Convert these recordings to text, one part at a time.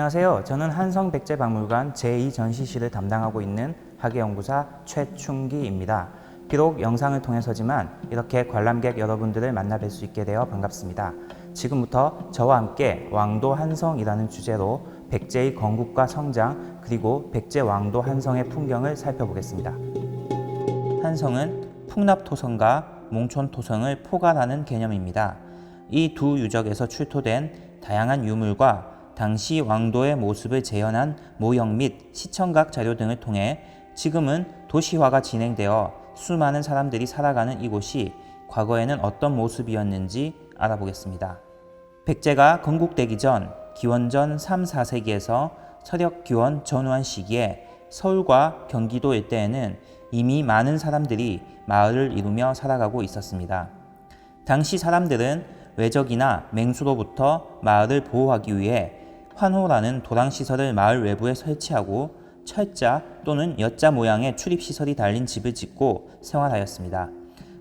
안녕하세요. 저는 한성백제박물관 제2전시실을 담당하고 있는 학예연구사 최충기입니다. 비록 영상을 통해서지만 이렇게 관람객 여러분들을 만나 뵐 수 있게 되어 반갑습니다. 지금부터 저와 함께 왕도 한성이라는 주제로 백제의 건국과 성장 그리고 백제 왕도 한성의 풍경을 살펴보겠습니다. 한성은 풍납토성과 몽촌토성을 포괄하는 개념입니다. 이 두 유적에서 출토된 다양한 유물과 당시 왕도의 모습을 재현한 모형 및 시청각 자료 등을 통해 지금은 도시화가 진행되어 수많은 사람들이 살아가는 이곳이 과거에는 어떤 모습이었는지 알아보겠습니다. 백제가 건국되기 전 기원전 3, 4세기에서 서력 기원 전후한 시기에 서울과 경기도 일대에는 이미 많은 사람들이 마을을 이루며 살아가고 있었습니다. 당시 사람들은 외적이나 맹수로부터 마을을 보호하기 위해 환호라는 도랑시설을 마을 외부에 설치하고 철자 또는 엿자 모양의 출입시설이 달린 집을 짓고 생활하였습니다.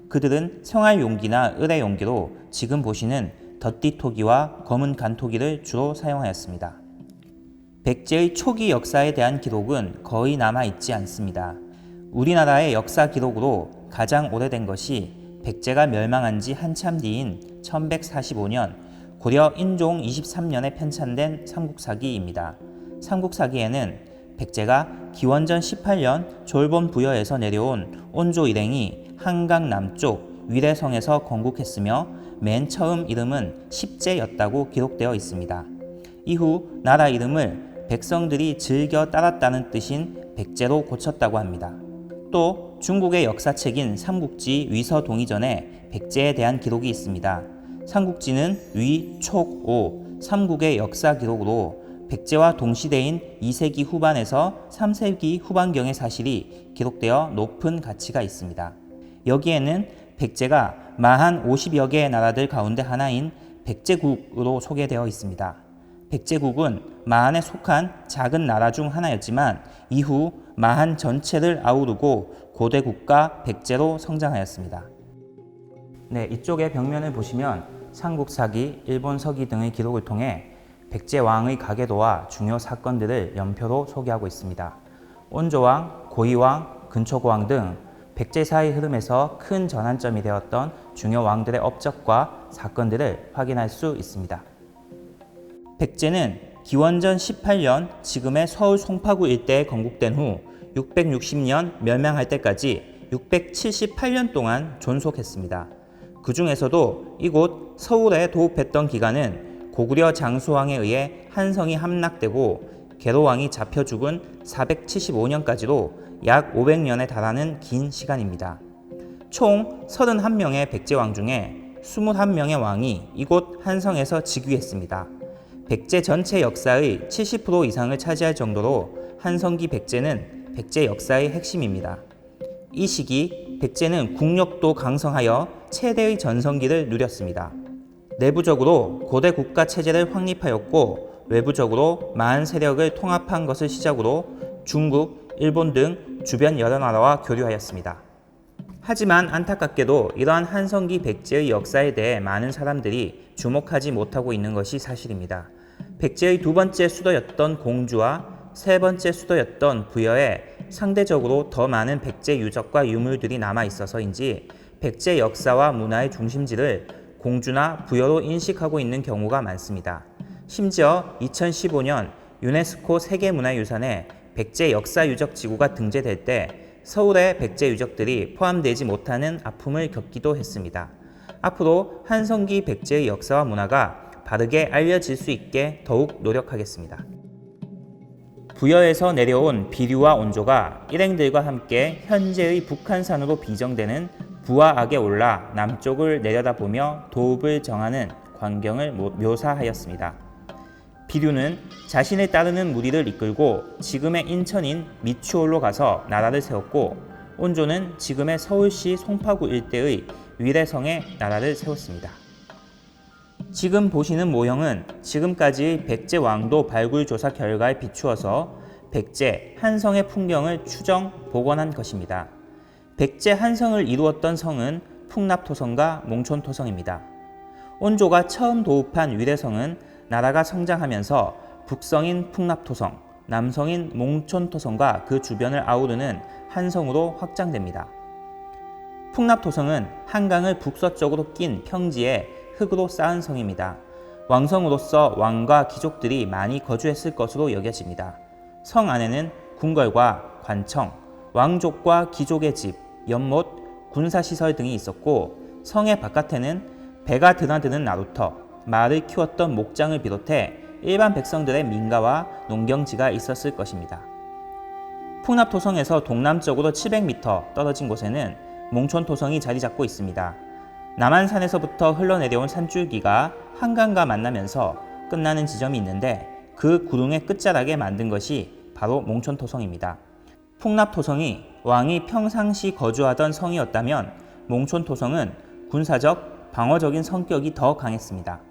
그들은 생활용기나 의뢰용기로 지금 보시는 덧띠토기와 검은 간토기를 주로 사용하였습니다. 백제의 초기 역사에 대한 기록은 거의 남아 있지 않습니다. 우리나라의 역사 기록으로 가장 오래된 것이 백제가 멸망한 지 한참 뒤인 1145년 고려 인종 23년에 편찬된 삼국사기입니다. 삼국사기에는 백제가 기원전 18년 졸본 부여에서 내려온 온조 일행이 한강 남쪽 위례성에서 건국했으며 맨 처음 이름은 십제였다고 기록되어 있습니다. 이후 나라 이름을 백성들이 즐겨 따랐다는 뜻인 백제로 고쳤다고 합니다. 또 중국의 역사책인 삼국지 위서동의전에 백제에 대한 기록이 있습니다. 삼국지는 위, 촉, 오, 삼국의 역사 기록으로 백제와 동시대인 2세기 후반에서 3세기 후반경의 사실이 기록되어 높은 가치가 있습니다. 여기에는 백제가 마한 50여 개의 나라들 가운데 하나인 백제국으로 소개되어 있습니다. 백제국은 마한에 속한 작은 나라 중 하나였지만 이후 마한 전체를 아우르고 고대 국가 백제로 성장하였습니다. 네, 이쪽의 벽면을 보시면 삼국사기, 일본 서기 등의 기록을 통해 백제 왕의 가계도와 중요 사건들을 연표로 소개하고 있습니다. 온조왕, 고이왕, 근초고왕 등 백제사의 흐름에서 큰 전환점이 되었던 중요 왕들의 업적과 사건들을 확인할 수 있습니다. 백제는 기원전 18년 지금의 서울 송파구 일대에 건국된 후 660년 멸망할 때까지 678년 동안 존속했습니다. 그 중에서도 이곳 서울에 도읍했던 기간은 고구려 장수왕에 의해 한성이 함락되고 계로왕이 잡혀 죽은 475년까지로 약 500년에 달하는 긴 시간입니다. 총 31명의 백제왕 중에 21명의 왕이 이곳 한성에서 즉위했습니다. 백제 전체 역사의 70% 이상을 차지할 정도로 한성기 백제는 백제 역사의 핵심입니다. 이 시기 백제는 국력도 강성하여 최대의 전성기를 누렸습니다. 내부적으로 고대 국가 체제를 확립하였고 외부적으로 많은 세력을 통합한 것을 시작으로 중국, 일본 등 주변 여러 나라와 교류하였습니다. 하지만 안타깝게도 이러한 한성기 백제의 역사에 대해 많은 사람들이 주목하지 못하고 있는 것이 사실입니다. 백제의 두 번째 수도였던 공주와 세 번째 수도였던 부여에 상대적으로 더 많은 백제 유적과 유물들이 남아 있어서인지 백제 역사와 문화의 중심지를 공주나 부여로 인식하고 있는 경우가 많습니다. 심지어 2015년 유네스코 세계문화유산에 백제 역사 유적 지구가 등재될 때 서울의 백제 유적들이 포함되지 못하는 아픔을 겪기도 했습니다. 앞으로 한성기 백제의 역사와 문화가 바르게 알려질 수 있게 더욱 노력하겠습니다. 부여에서 내려온 비류와 온조가 일행들과 함께 현재의 북한산으로 비정되는 부하악에 올라 남쪽을 내려다보며 도읍을 정하는 광경을 묘사하였습니다. 비류는 자신을 따르는 무리를 이끌고 지금의 인천인 미추홀로 가서 나라를 세웠고 온조는 지금의 서울시 송파구 일대의 위례성에 나라를 세웠습니다. 지금 보시는 모형은 지금까지 백제 왕도 발굴 조사 결과에 비추어서 백제 한성의 풍경을 추정 복원한 것입니다. 백제 한성을 이루었던 성은 풍납토성과 몽촌토성입니다. 온조가 처음 도읍한 위례성은 나라가 성장하면서 북성인 풍납토성, 남성인 몽촌토성과 그 주변을 아우르는 한성으로 확장됩니다. 풍납토성은 한강을 북서쪽으로 낀 평지에 흙으로 쌓은 성입니다. 왕성으로서 왕과 귀족들이 많이 거주했을 것으로 여겨집니다. 성 안에는 궁궐과 관청, 왕족과 귀족의 집, 연못, 군사시설 등이 있었고 성의 바깥에는 배가 드나드는 나루터, 말을 키웠던 목장을 비롯해 일반 백성들의 민가와 농경지가 있었을 것입니다. 풍납토성에서 동남쪽으로 700m 떨어진 곳에는 몽촌토성이 자리 잡고 있습니다. 남한산에서부터 흘러내려온 산줄기가 한강과 만나면서 끝나는 지점이 있는데 그 구릉의 끝자락에 만든 것이 바로 몽촌토성입니다. 풍납토성이 왕이 평상시 거주하던 성이었다면 몽촌토성은 군사적, 방어적인 성격이 더 강했습니다.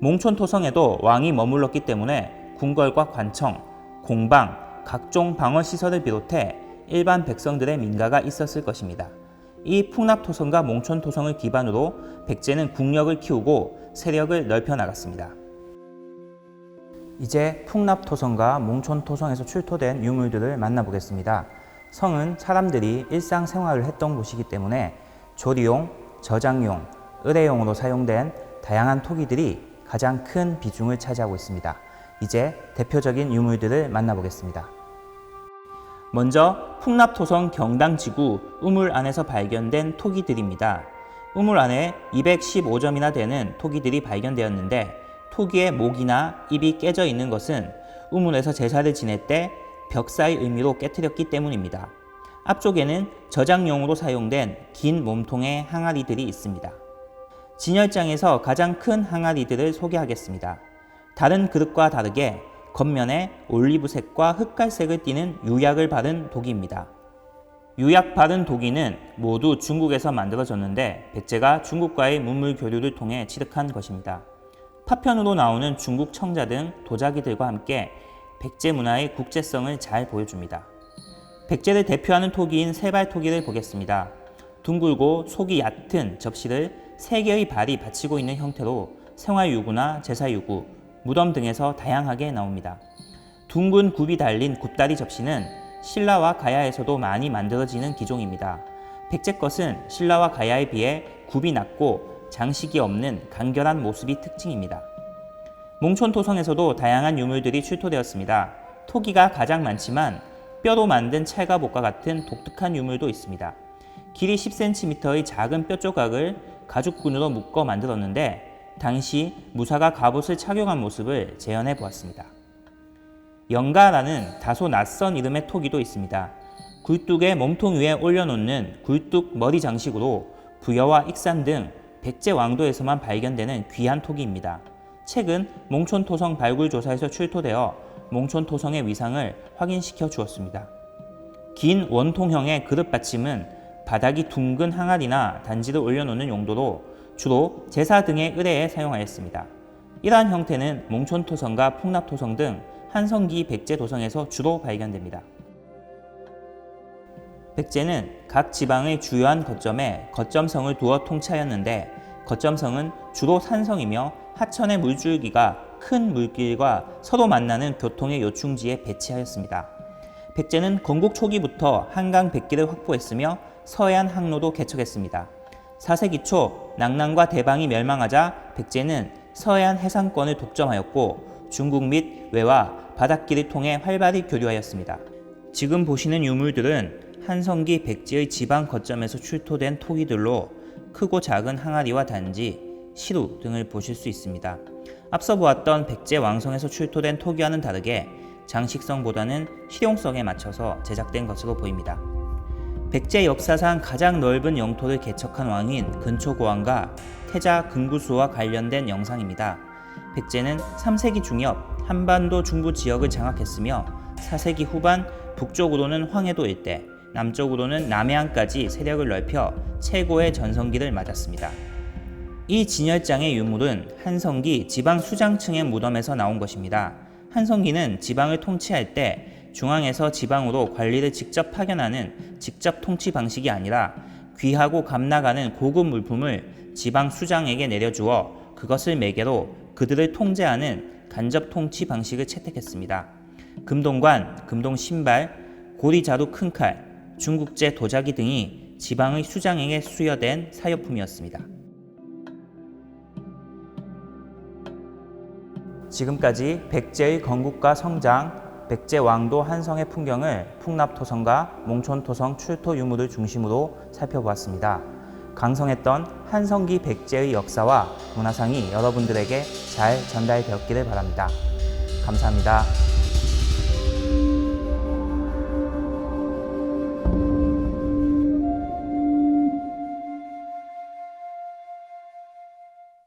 몽촌토성에도 왕이 머물렀기 때문에 궁궐과 관청, 공방, 각종 방어 시설을 비롯해 일반 백성들의 민가가 있었을 것입니다. 이 풍납토성과 몽촌토성을 기반으로 백제는 국력을 키우고 세력을 넓혀 나갔습니다. 이제 풍납토성과 몽촌토성에서 출토된 유물들을 만나보겠습니다. 성은 사람들이 일상생활을 했던 곳이기 때문에 조리용, 저장용, 의뢰용으로 사용된 다양한 토기들이 가장 큰 비중을 차지하고 있습니다. 이제 대표적인 유물들을 만나보겠습니다. 먼저 풍납토성 경당지구 우물 안에서 발견된 토기들입니다. 우물 안에 215점이나 되는 토기들이 발견되었는데 토기의 목이나 입이 깨져 있는 것은 우물에서 제사를 지낼 때 벽사의 의미로 깨뜨렸기 때문입니다. 앞쪽에는 저장용으로 사용된 긴 몸통의 항아리들이 있습니다. 진열장에서 가장 큰 항아리들을 소개하겠습니다. 다른 그릇과 다르게 겉면에 올리브색과 흑갈색을 띠는 유약을 바른 독입니다. 유약 바른 독이는 모두 중국에서 만들어졌는데 백제가 중국과의 문물 교류를 통해 취득한 것입니다. 파편으로 나오는 중국 청자 등 도자기들과 함께 백제 문화의 국제성을 잘 보여줍니다. 백제를 대표하는 토기인 세발 토기를 보겠습니다. 둥글고 속이 얕은 접시를 세 개의 발이 받치고 있는 형태로 생활유구나 제사유구, 무덤 등에서 다양하게 나옵니다. 둥근 굽이 달린 굽다리 접시는 신라와 가야에서도 많이 만들어지는 기종입니다. 백제 것은 신라와 가야에 비해 굽이 낮고 장식이 없는 간결한 모습이 특징입니다. 몽촌 토성에서도 다양한 유물들이 출토되었습니다. 토기가 가장 많지만 뼈로 만든 찰가복과 같은 독특한 유물도 있습니다. 길이 10cm의 작은 뼈 조각을 가죽끈으로 묶어 만들었는데 당시 무사가 갑옷을 착용한 모습을 재현해 보았습니다. 영가라는 다소 낯선 이름의 토기도 있습니다. 굴뚝의 몸통 위에 올려놓는 굴뚝 머리 장식으로 부여와 익산 등 백제 왕도에서만 발견되는 귀한 토기입니다. 최근 몽촌토성 발굴 조사에서 출토되어 몽촌토성의 위상을 확인시켜 주었습니다. 긴 원통형의 그릇 받침은 바닥이 둥근 항아리나 단지를 올려놓는 용도로 주로 제사 등의 의뢰에 사용하였습니다. 이러한 형태는 몽촌토성과 풍납토성 등 한성기 백제 도성에서 주로 발견됩니다. 백제는 각 지방의 주요한 거점에 거점성을 두어 통치하였는데 거점성은 주로 산성이며 하천의 물줄기가 큰 물길과 서로 만나는 교통의 요충지에 배치하였습니다. 백제는 건국 초기부터 한강 백기를 확보했으며 서해안 항로도 개척했습니다. 4세기 초 낙랑과 대방이 멸망하자 백제는 서해안 해상권을 독점하였고 중국 및 외와 바닷길을 통해 활발히 교류하였습니다. 지금 보시는 유물들은 한성기 백제의 지방 거점에서 출토된 토기들로 크고 작은 항아리와 단지, 시루 등을 보실 수 있습니다. 앞서 보았던 백제 왕성에서 출토된 토기와는 다르게 장식성보다는 실용성에 맞춰서 제작된 것으로 보입니다. 백제 역사상 가장 넓은 영토를 개척한 왕인 근초고왕과 태자 근구수와 관련된 영상입니다. 백제는 3세기 중엽 한반도 중부 지역을 장악했으며 4세기 후반 북쪽으로는 황해도 일대, 남쪽으로는 남해안까지 세력을 넓혀 최고의 전성기를 맞았습니다. 이 진열장의 유물은 한성기 지방 수장층의 무덤에서 나온 것입니다. 한성기는 지방을 통치할 때 중앙에서 지방으로 관리를 직접 파견하는 직접 통치 방식이 아니라 귀하고 값나가는 고급 물품을 지방 수장에게 내려주어 그것을 매개로 그들을 통제하는 간접 통치 방식을 채택했습니다. 금동관, 금동 신발, 고리 자루 큰 칼, 중국제 도자기 등이 지방의 수장행에 수여된 사료품이었습니다. 지금까지 백제의 건국과 성장, 백제 왕도 한성의 풍경을 풍납토성과 몽촌토성 출토 유물을 중심으로 살펴보았습니다. 강성했던 한성기 백제의 역사와 문화상이 여러분들에게 잘 전달되었기를 바랍니다. 감사합니다.